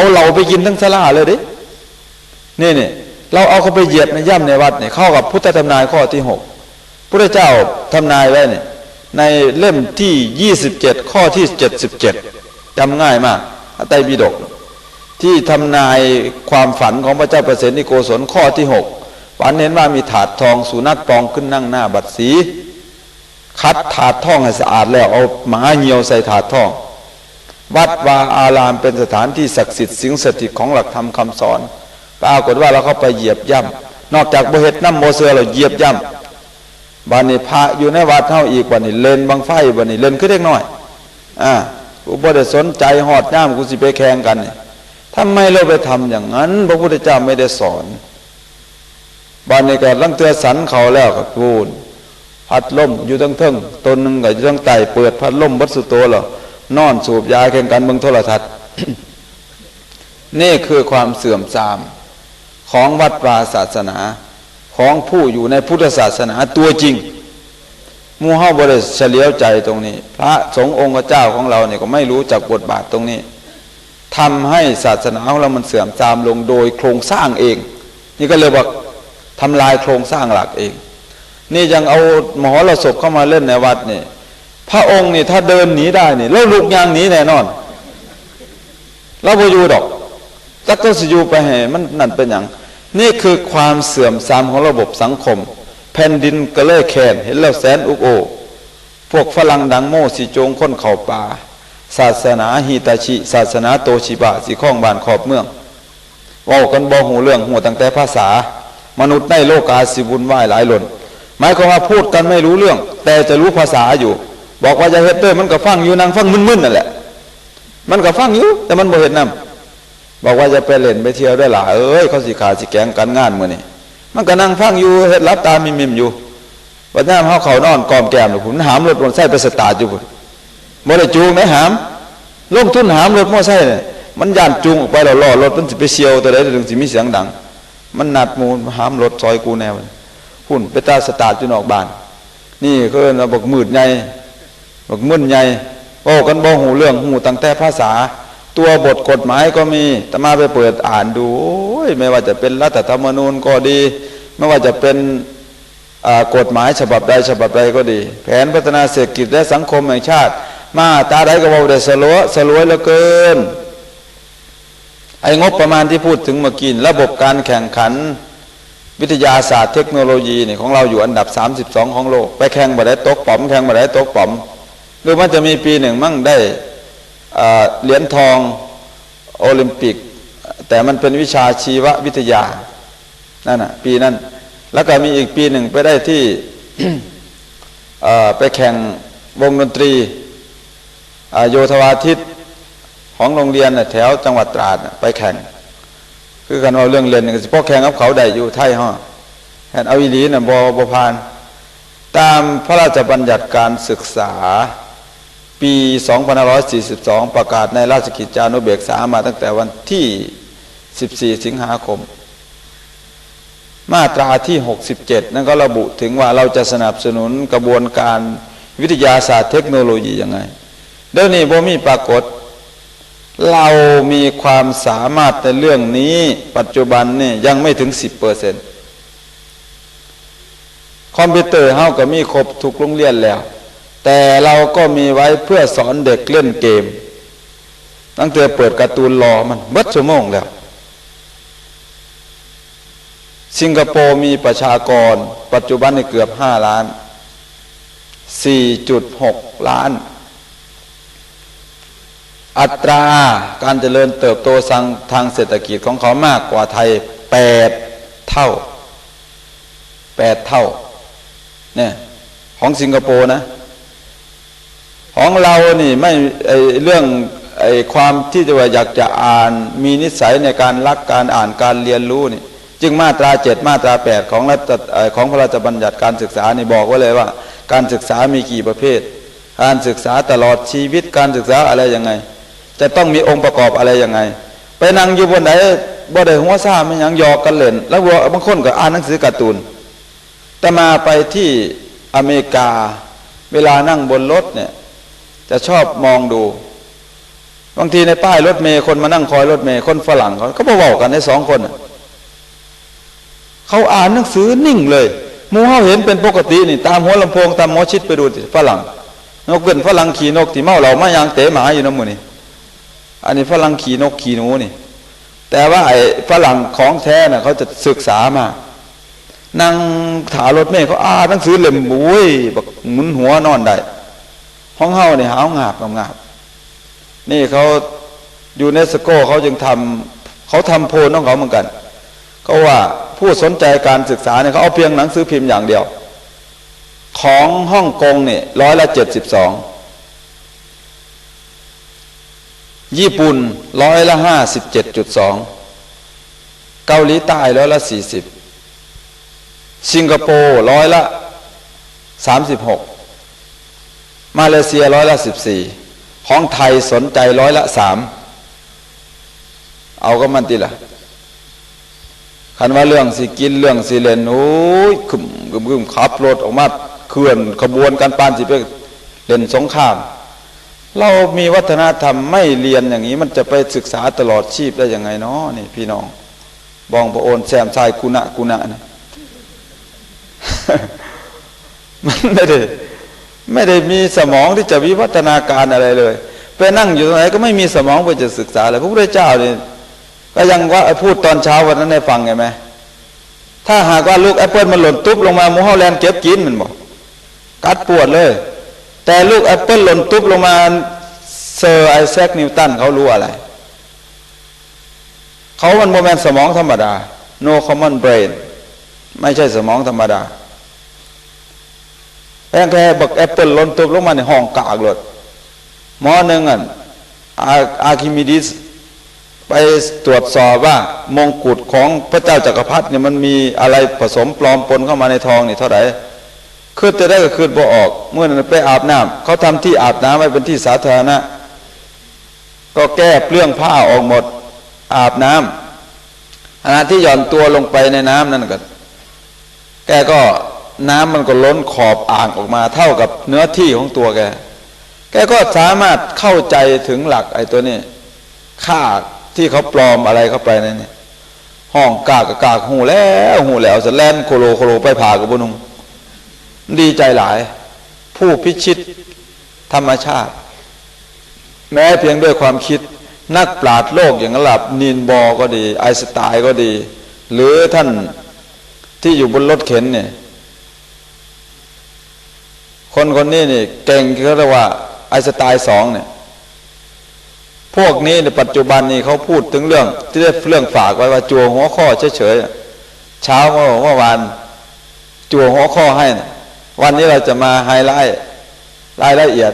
เอาเหล่าไปกินทั้งสลาเลยดินี่นี่เราเอาเขาไปเหยียบในย่ำในวัดเนี่ยเข้ากับพุทธธรรมนายข้อที่หกพระเจ้าทำนายไว้เนี่ยในเล่มที่ยี่สิบเจ็ดข้อที่เจ็ดสิบเจ็ดจำง่ายมากพระไตรปิฎกที่ทำนายความฝันของพระเจ้าประเสนิโกศลข้อที่หกฝันเห็นว่ามีถาดทองสุนัขปองขึ้นนั่งหน้าบัดสี คัดถาดทองให้สะอาดแล้วเอาหมาเหี่ยวใส่ถาดทอง วัดวาอารามเป็นสถานที่ศักดิ์สิทธิ์สิงสถิตของหลักธรรมคำสอนปรากฏว่าเราเข้าไปเหยียบย่ำนอกจากบเหตุน้ำโมเสือเราเหยียบย่ำบานนี้พระอยู่ในวัดเท่าอีกวันนี้เล่นบังไฟวันนี้เล่นขึ้นเล็กน้อยอ่ากูบ่ได้สนใจหอดย่ามกูสิไปแข่งกันนี่ทำไมเราไปทำอย่างนั้น พระพุทธเจ้าไม่ได้สอนบานนี้ก็ลังเตือสันเขาแล้วก็พูนพัดลมอยู่ทั้งเทิงตนหนึ่งก็อยู่ทั้งไตเปิดพัดลมวัดสุโตหรอ นอนสูบยาแข่งกันเบิ่งโทรทัศน์ นี่คือความเสื่อมทรามของวัดวาศาสนาของผู้อยู่ในพุทธศาสนาตัวจริงมูเฮาบริเฉลียวใจตรงนี้ พระสงฆ์องค์เจ้าของเราเนี่ยก็ไม่รู้จักบทบาทตรงนี้ทำให้ศาสนาของเรามันเสื่อมทรามลงโดยโครงสร้างเอง นี่ก็เลยบอกทำลายโครงสร้างหลักเอง นี่ยังเอามหรสพเข้ามาเล่นในวัดเนี่ย พระองค์นี่ถ้าเดินหนีได้นี่แล้วลุกยางหนีแน่นอนเราบ่อยู่ดอกจักต้องสิยูไปให้มันนั่นเป็นอย่างนี่คือความเสื่อมทรามของระบบสังคม แผ่นดินก็เลยแขนเห็นแล้วแสนอุกโอ พวกฝรั่งดังโม่สีจงค้นเข่าป่า ศาสนาฮิตาชิ ศาสนาโตชิบะสีข้องบานขอบเมืองว่ากันบ่หูเรื่องหูตั้งแต่ภาษา มนุษย์ในโลกาสิบุญไหวายหลายหล่นหมายความว่าพูดกันไม่รู้เรื่อง แต่จะรู้ภาษาอยู่ บอกว่าจะเฮ็ดเตอร์มันก็ฟังอยู่นางฟังมึนๆนั่นแหละ มันก็ฟังอยู่แต่มันบ่เห็นนำบอกว่าจะไปเล่นไปเที่ยวได้หล่ะเอ้ยเขาสิขาสิแกงกันงานมื้อนี้มันก็นั่งฟังอยู่เฮ็ดรับตามิมๆอยู่วันนั้นเฮาเขานอนกอมแก้มอยู่ผมหามรถมอเตอร์ไซค์ไปสตาร์ทอยู่พุ่นบ่ได้จูงไหนหามลงทุนหามรถมอเตอร์ไซค์เนี่ยมันย่านจูงออกไปแล้วล้อรถมันสิไปเฉียวตัวใดถึงสิมีเสียงดัง มันนัดมูหามรถซอยกูแนวพุ่นไปตาสตาร์ทอยู่นอกบ้าน นี่คือเราบอกมืดใหญ่ บอกมึนใหญ่โอ้กันบ่หูเรื่องหูตั้งแต่ภาษา ตัวบทกฎหมายก็มีแต่มาไปเปิดอ่านดูโอ้ยไม่ว่าจะเป็นรัฐธรรมนูญก็ดี ไม่ว่าจะเป็นกฎหมายฉบับใดฉบับใดก็ดี แผนพัฒนาเศรษฐกิจและสังคมแห่งชาติ มาตาใดก็บอกได้สลัวสลวยเหลือเกิน ไอ้งบประมาณที่พูดถึงเมื่อกี้ระบบการแข่งขัน วิทยาศาสตร์เทคโนโลยีนี่ของเราอยู่อันดับ 32 ของโลก ไปแข่งมาได้ตกป๋อมแข่งมาได้ตกป๋อม หรือมันจะมีปีหนึ่งมั่งได้เหรียญทองโอลิมปิก แต่มันเป็นวิชาชีววิทยานั่นน่ะปีนั้น แล้วก็มีอีกปีหนึ่งไปได้ที่ไปแข่งวงดนตรีโยธวาทิตของโรงเรียนแถวจังหวัดตราดไปแข่ง คือกันเอาเรื่องเรียนนี่ก็สิพอแข่งกับเขาได้อยู่ไทยฮะแห่นเอาอีลีน่ะบอบพาน ตามพระราชบัญญัติการศึกษา ปี 2542 ประกาศในราชกิจจานุเบกษามาตั้งแต่วันที่ 14 สิงหาคม มาตราที่ 67 นั่นก็ระบุถึงว่าเราจะสนับสนุนกระบวนการวิทยาศาสตร์เทคโนโลยียังไง เดี๋ยวนี้บ่มีปรากฏ เรามีความสามารถในเรื่องนี้ปัจจุบันนี่ยังไม่ถึง 10เปอร์เซ็นต์คอมพิวเตอร์เฮาก็มีครบทุกโรงเรียนแล้ว แต่เราก็มีไว้เพื่อสอนเด็กเล่นเกม ตั้งแต่เปิดการ์ตูนรอมันเบิดชั่วโมงแล้ว สิงคโปร์มีประชากร ปัจจุบันในเกือบห้าล้าน 4.6 ล้าน อัตราการเจริญเติบโตทางทางเศรษฐกิจของเขามากกว่าไทย 8 เท่า 8 เท่าเนี่ยของสิงคโปร์นะ ของเรานี่ไม่ไอเรื่องไอความที่จะว่าอยากจะอ่านมีนิสัยในการรักการอ่านการเรียนรู้นี่จึงมาตราเจ็ดมาตราแปดของรัฐของพระราชบัญญัติการศึกษานี่บอกไว้เลยว่า การศึกษามีกี่ประเภท การศึกษาตลอดชีวิตการศึกษาอะไรยังไง จะต้องมีองค์ประกอบอะไรยังไง ไปนั่งอยู่บนไหนบ่ได้หัวซ่าไม่หยังยอกกันเล่น แล้วบางคนก็อ่านหนังสือการ์ตูนแต่มาไปที่อเมริกาเวลานั่งบนรถเนี่ย จะชอบมองดู บางทีในป้ายรถเมย์คนมานั่งคอยรถเมย์คนฝรั่งเขาก็มาบอกกันในสองคนเขาอ่านหนังสือนิ่งเลยมูเขาเห็นเป็นปกตินี่ ตามหัวลำโพงตามหมอชิดไปดูฝรั่ง นกเป็นฝรั่งขี่นกที่เมาเหล่ามายางเตะหมาอยู่น้ำมือนี่อันนี้ฝรั่งขี่นกขี่หนูนี่ แต่ว่าไอ้ฝรั่งของแท้น่ะเขาจะศึกษามานั่งถารถเมย์เขาอ่านหนังสือเล่มบุ้ยแบักหมุนหัวนอนได้ ห้องเฮาเนี่ยหาวงาบงาบนี่เขายูเนสโกเขาจึงทำเขาทำโพลของเขาเหมือนกันก็ว่าผู้สนใจการศึกษาเนี่ยเขาเอาเพียงหนังสือพิมพ์อย่างเดียว ของฮ่องกงเนี่ยร้อยละเจ็ดสิบสองญี่ปุ่นร้อยละห้าสิบเจ็ดจุดสองเกาหลีใต้ร้อยละสี่สิบสิงคโปร์ร้อยละสามสิบหก มาเลเซียร้อยละสิบสี่ของไทยสนใจร้อยละสามเอาก็มันตีละคันว่าเรื่องสิกินเรื่องสิเล่นโอ้ยขึ้นกึมกึมขับรถออกมาเคลื่อนขบวนการปานสิไปเล่นสงคราม เรามีวัฒนธรรมไม่เรียนอย่างนี้ มันจะไปศึกษาตลอดชีพได้ยังไงเนาะนี่ พี่น้องบองพระโอนแซมชายกุณะกุณะนะมันไม่ได้ ไม่ได้มีสมองที่จะวิวัฒนาการอะไรเลยไปนั่งอยู่ตรงไหนก็ไม่มีสมองเพื่อจะศึกษาเลยพระพุทธเจ้าเนี่ยก็ยังว่าพูดตอนเช้าวันนั้นให้ฟังไงไหมถ้าหากว่าลูกแอปเปิลมันหล่นตุ๊บลงมาหมูเฮาแลนเก็บกินมันบอกกัดปวดเลย แต่ลูกแอปเปิลหล่นตุ๊บลงมาเซอร์ไอแซคนิวตันเขารู้อะไร เขามันโมเมนต์สมองธรรมดา no common brain ไม่ใช่สมองธรรมดา แค่แค่บักแอปเปิลล้นตบลงมาในห้องกากเลยหมอหนึ่งอะอาคิมิดิสไปตรวจสอบว่ามงกุฎของพระเจ้าจักรพรรดิเนี่ยมันมีอะไรผสมปลอมปนเข้ามาในทองนี่เท่าไหร่คืดจะได้ก็คืดบ่ออก เมื่อนั้นไปอาบน้ำเขาทำที่อาบน้ำไว้เป็นที่สาธารณะ ก็แก้เปลื้องผ้าออกหมด อาบน้ำขณะที่หย่อนตัวลงไปในน้ำนั่นก็แกก็ น้ำมันก็ล้นขอบอ่างออกมา เท่ากับเนื้อที่ของตัวแก แกก็สามารถเข้าใจถึงหลักไอ้ตัวนี้ค่าที่เขาปลอมอะไรเข้าไปนั่นเนี่ยห้องกากกากหูแล้วหูแล้วจะแลนโคโลโคโลไปผ่ากับบุนุงดีใจหลาย ผู้พิชิตธรรมชาติ แม้เพียงด้วยความคิดนักปราชญ์โลกอย่างระดับนีนบอก็ดี ไอสไตล์ก็ดี หรือท่านที่อยู่บนรถเข็นเนี่ย คนคนนี้นี่เก่งเขาเรียกว่าไอสไตล์สองเนี่ยพวกนี้ในปัจจุบันนี้เขาพูดถึงเรื่อง ที่ได้เรื่องฝากไว้ว่าจัวหัวข้อเฉยๆเช้าเมื่อวานจัวหัวข้อให้นะวันนี้เราจะมาไฮไลท์รายละเอียด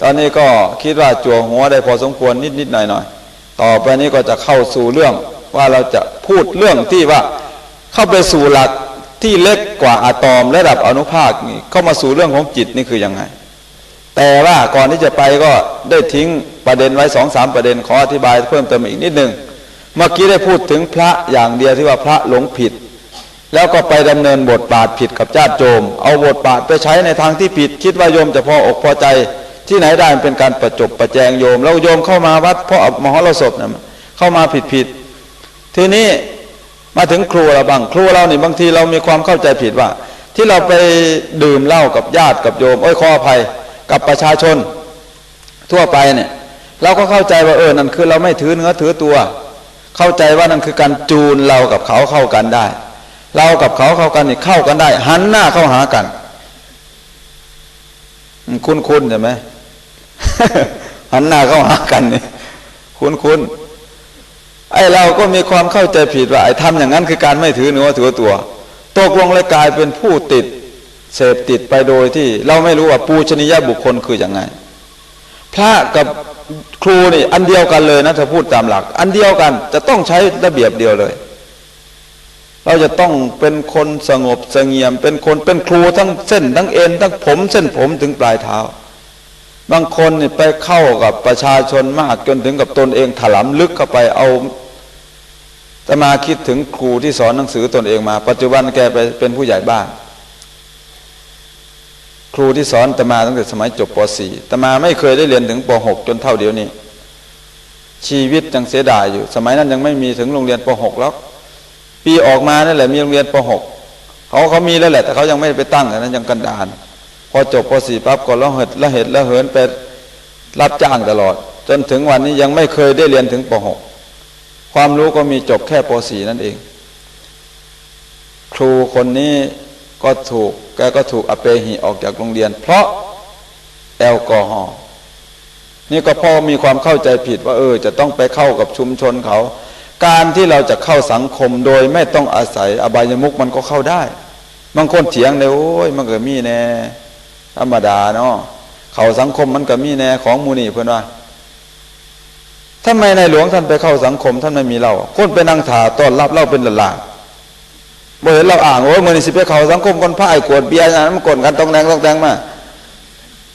ตอนนี้ก็คิดว่าจัวหัวได้พอสมควรนิดๆหน่อยๆต่อไปนี้ก็จะเข้าสู่เรื่องว่าเราจะพูดเรื่องที่ว่าเข้าไปสู่หลัก ที่เล็กกว่าอะตอมระดับอนุภาคนี่เข้ามาสู่เรื่องของจิตนี่คือยังไง แต่ว่าก่อนที่จะไปก็ได้ทิ้งประเด็นไว้สองสามประเด็นขออธิบายเพิ่มเติมอีกนิดนึงเมื่อกี้ได้พูดถึงพระอย่างเดียวที่ว่าพระหลงผิด แล้วก็ไปดำเนินบทบาทผิดกับญาติโยมเอาบทบาทไปใช้ในทางที่ผิด คิดว่าโยมจะพออกพอใจ ที่ไหนได้เป็นการประจบประแจงโยม แล้วโยมเข้ามาวัดเพราะมหรสพเนี่ยเข้ามาผิดผิดทีนี้ มาถึงครูเราบ้างครูเรานี่บางทีเรามีความเข้าใจผิดว่า ที่เราไปดื่มเหล้ากับญาติกับโยมเอ้ยขออภัยกับประชาชน ทั่วไปเนี่ยเราก็เข้าใจว่าเออนั่นคือเราไม่ถือเนื้อถือตัว เข้าใจว่านั่นคือการจูนเรากับเขาเข้ากันได้ เรากับเขาเข้ากันนี่เข้ากันได้ หันหน้าเข้าหากัน คุ้นๆใช่ไหมหันหน้าเข้าหากันนี่คุ้นๆ ไอ้เราก็มีความเข้าใจผิดว่าไอ้ทำอย่างนั้นคือการไม่ถือเนื้อถือตัวตกลงเลยกลายเป็นผู้ติดเสพติดไปโดยที่ เราไม่รู้ว่าปูชนียบุคคลคืออย่างไง พระกับครูนี่อันเดียวกันเลยนะถ้าพูดตามหลัก อันเดียวกันจะต้องใช้ระเบียบเดียวเลย เราจะต้องเป็นคนสงบสงี่ยม เป็นคนเป็นครูทั้งเส้น ทั้งเอ็นทั้งผมเส้นผมถึงปลายเท้า บางคนนี่ไปเข้ากับประชาชนมากจนถึงกับตนเองถลำลึกเข้าไปเอา ต่มาคิดถึงครูที่สอนหนังสือตนเองมา ปัจจุบันแกไปเป็นผู้ใหญ่บ้าน ครูที่สอนตมาตั้งแต่สมัยจบป .4 ตมาไม่เคยได้เรียนถึงป .6 จนเท่าเดียวนี้ ชีวิตยังเสียดายอยู่ สมัยนั้นยังไม่มีถึงโรงเรียนป .6 แล้วปีออกมานั่นแหละมีโรงเรียนป .6 เขาเขามีแล้วแหละ แต่เขายังไม่ไปตั้งนนั้นยังกันดานพอจบป .4 ปั๊บก็ละเหิดละเหตุละเหินไปรับจ้างตลอด จนถึงวันนี้ยังไม่เคยได้เรียนถึงป .6 ความรู้ก็มีจบแค่ป .4 นั่นเอง ครูคนนี้ก็ถูกแกก็ถูกอเปหิออกจากโรงเรียน เพราะแอลกอฮอล์นี่ก็พ่อมีความเข้าใจผิดว่าเออ จะต้องไปเข้ากับชุมชนเขา การที่เราจะเข้าสังคมโดยไม่ต้องอาศัยอบายมุกมันก็เข้าได้ บางคนเถียงเลยโอ้ยมันก็มีแน่ธรรมดาเนาะเขาสังคมมันก็มีแน่ของมูนี่เพื่อนว่า ทำไมในหลวงท่านไปเข้าสังคม ท่านไม่มีเราคนไปนั่งถาต้อนรับเราเป็นหลานบ่เห็นเราอ่างโอ้ยมือนี่สิไปเข้าสังคมคนพ่ายกวดเบียร์อย่านั้นมันกดกันต้องแดงต้องแดงมา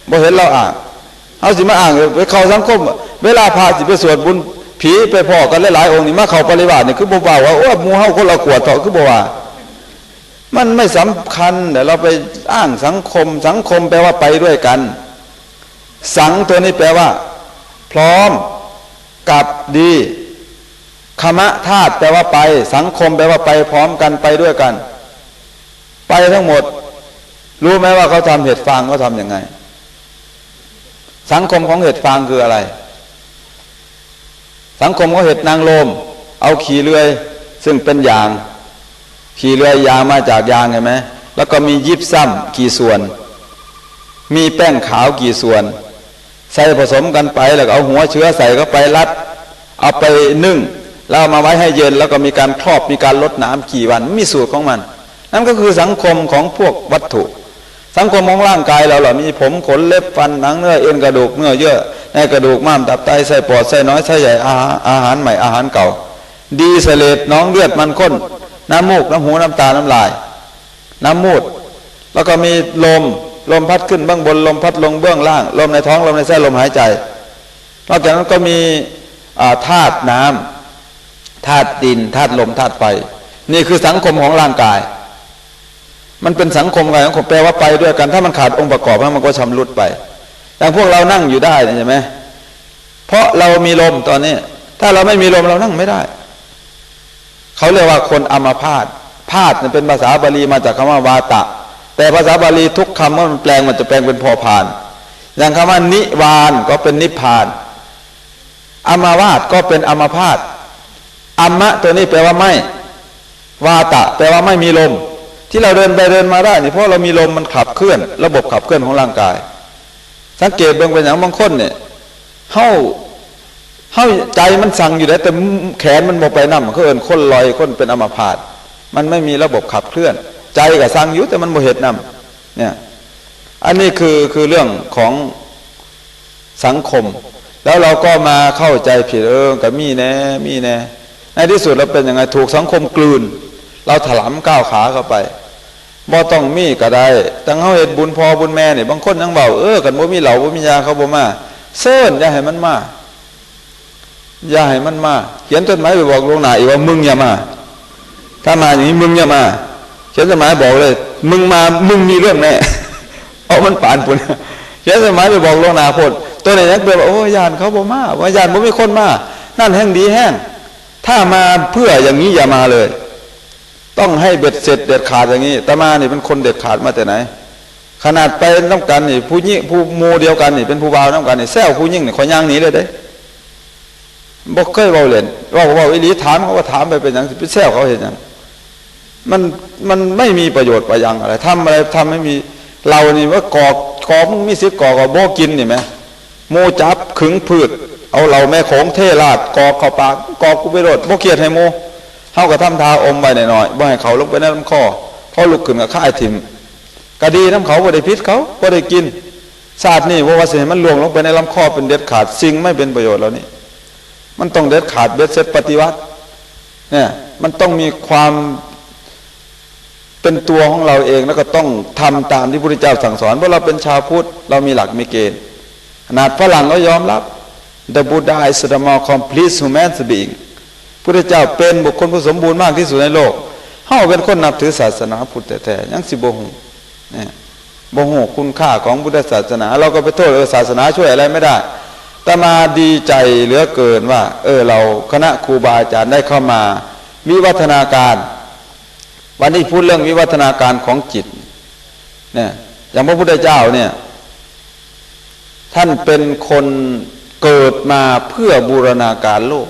บ่เห็นเราอ่างเอาสิมาอ่างไปเข้าสังคม เวลาพาสิไปสวดบุญผีไปพ่อกันหลายๆองค์นี่มาเข้าปริวาสนี่คือบ่บ่าวว่าโอ้มูเฮาคนละขวดเถอะคือบ่ว่ามันไม่สำคัญเดี๋ยวเราไปอ้างสังคม สังคมแปลว่าไปด้วยกัน สังตัวนี้แปลว่า พร้อม กับดีคมะธาตุแปลว่าไป สังคมแปลว่าไปพร้อมกันไปด้วยกัน ไปทั้งหมด รู้ไหมว่าเขาทำเห็ดฟางเขาทำยังไง สังคมของเห็ดฟางคืออะไร สังคมของเห็ดนางลม เอาขี่เรือยซึ่งเป็นยาง ขี่เรือยยางมาจากยางเห็นไหมแล้วก็มียิบซ้ำกี่ส่วน มีแป้งขาวกี่ส่วน ใส่ผสมกันไปแล้วเอาหัวเชื้อใส่เข้าไปรัด เอาไปนึ่งแล้วมาไว้ให้เย็นแล้วก็มีการครอบมีการลดน้ำกี่วันมีสูตรของมัน นั่นก็คือสังคมของพวกวัตถุ สังคมของร่างกายเราเหล่ามีผมขนเล็บฟันหนังเนื้อเอ็นกระดูกเนื้อเยื่อในกระดูกม้ามตับไตไส้ปอดไส้น้อยไส้ใหญ่อาหารอาหารใหม่อาหารเก่า ดีเสเลดน้องเลือดมันข้นน้ำมูกน้ำหูน้ำตาน้ำลาย น้ำมูด แล้วก็มีลม ลมพัดขึ้นเบื้องบนลมพัดลงเบื้องล่าง ลมในท้องลมในไส้ลมหายใจ นอกจากนั้นก็มีธาตุน้ำธาตุดินธาตุลมธาตุไฟนี่คือสังคมของร่างกาย มันเป็นสังคมกันสังคมแปลว่าไปด้วยกัน ถ้ามันขาดองค์ประกอบมันก็ชำรุดไป อย่างพวกเรานั่งอยู่ได้ใช่ไหมเพราะเรามีลมตอนนี้ ถ้าเราไม่มีลมเรานั่งไม่ได้ เขาเรียกว่าคนอัมาพาตพาดเป็นภาษาบาลีมาจากคำว่าวาตะ แต่ภาษาบาลีทุกคำว่ามันแปลงมันจะแปลงเป็นพอพาน อย่างคำว่านิวานก็เป็นนิพพานอมาวาตก็เป็นอมาพาตอัมมะตัวนี้แปลว่าไม่วาตะ แปลว่าไม่มีลม ที่เราเดินไปเดินมาได้นี่เพราะเรามีลมมันขับเคลื่อน ระบบขับเคลื่อนของร่างกาย สังเกตเบื้องเป็นอย่างบางคนเนี่ยเฮ้าเฮ้าใจมันสั่งอยู่แล้วแต่แขนมันโมไปนั่มเขาเอินคนลอยคนเป็นอมาพาตมันไม่มีระบบขับเคลื่อน ใจกับสั่งอยู่แต่มันโมเหตุนำเนี่ยอันนี้คือคือเรื่องของสังคม แล้วเราก็มาเข้าใจผิดเออกับมีแน่มีแน่ในที่สุดเราเป็นยังไงถูกสังคมกลืน เราถลำก้าวขาเข้าไปบ่ต้องมีก็ได้ตั้งเขาเหตุบุญพอบุญแม่เนี่ยบางคนยังเบาเออกันบ่มีเหล่าบ่มียาเขาบ่มาเส้นอย่าให้มันมาอย่าให้มันมา เขียนจดหมายไปบอกลงหนาอีกว่ามึงอย่ามา ถ้ามาอย่างนี้มึงอย่ามา เขียนจดหมายบอกเลย มึงมามึงมีเรื่องแน่เอามันป่านปุ่นเขียนจดหมายไปบอกลวงนาพดตัวไหนนักเบลบอกโอ้ยานเขาบ่มาว่ายานบ่มีคนมานั่นแห้งดีแห้งถ้ามาเพื่ออย่างนี้อย่ามาเลย ต้องให้เบ็ดเสร็จเด็ดขาดอย่างนี้ตมานี่เป็นคนเด็ดขาดมาแต่ไหน ขนาดไปน้ำกันนี่ผู้ยิ่งผู้โมเดียวกันนี่เป็นผู้บ่าวน้ำกันนี่แซวผู้ยิ่งนี่ขอย่างหนีเลยเด้บอกเคยเบาเล่นว่าว่าอิลีถามเขาว่าถามไปเป็นอย่างไปแซวเขาเห็นอย่าง มันมันไม่มีประโยชน์ประยังอะไรทำอะไรทำไม่มีเรานี่ว่ากอกกอมึงมีสิกอกกบโบกินนี่ไหมโมจับขึงพืช เอาเราแม่ของเทราดกอกเข้าปากกอกกูไปโดดโมเกียดให้โมเขาก็ทำทาอมไปหน่อยๆบ่ให้เขาลงไปในลำคอพอลุกขึ้นกับข้ายถิ่มกะดีน้ำเขาบ่ได้พิษเขาบ่ได้กินศาสตร์นี่ว่าวาสิมันลวงลงไปในลำคอเป็นเด็ดขาดสิ่งไม่เป็นประโยชน์แล้วนี่มันต้องเด็ดขาดเบ็ดเสร็จปฏิวัติเนี่ยมันต้องมีความ เป็นตัวของเราเองแล้วก็ต้องทำตามที่พระพุทธเจ้าสั่งสอนเพราะเราเป็นชาวพุทธเรามีหลักมีเกณฑ์ขนาดฝรั่งก็ยอมรับ The Buddha is the more complete human being พระเจ้าเป็นบุคคลผู้สมบูรณ์มากที่สุดในโลกเฮาเป็นคนนับถือศาสนาพุทธแท้ๆยังสิบ่ฮู้เนี่ยบ่ฮู้คุณค่าของพุทธศาสนา เราก็ไปโทษเออศาสนาช่วยอะไรไม่ได้ตมาดีใจเหลือเกินว่า เออเราคณะครูบาอาจารย์ได้เข้ามา วิวัฒนาการ วันนี้พูดเรื่องวิวัฒนาการของจิต เนี่ย อย่างพระพุทธเจ้าเนี่ย ท่านเป็นคนเกิดมาเพื่อบูรณาการโลก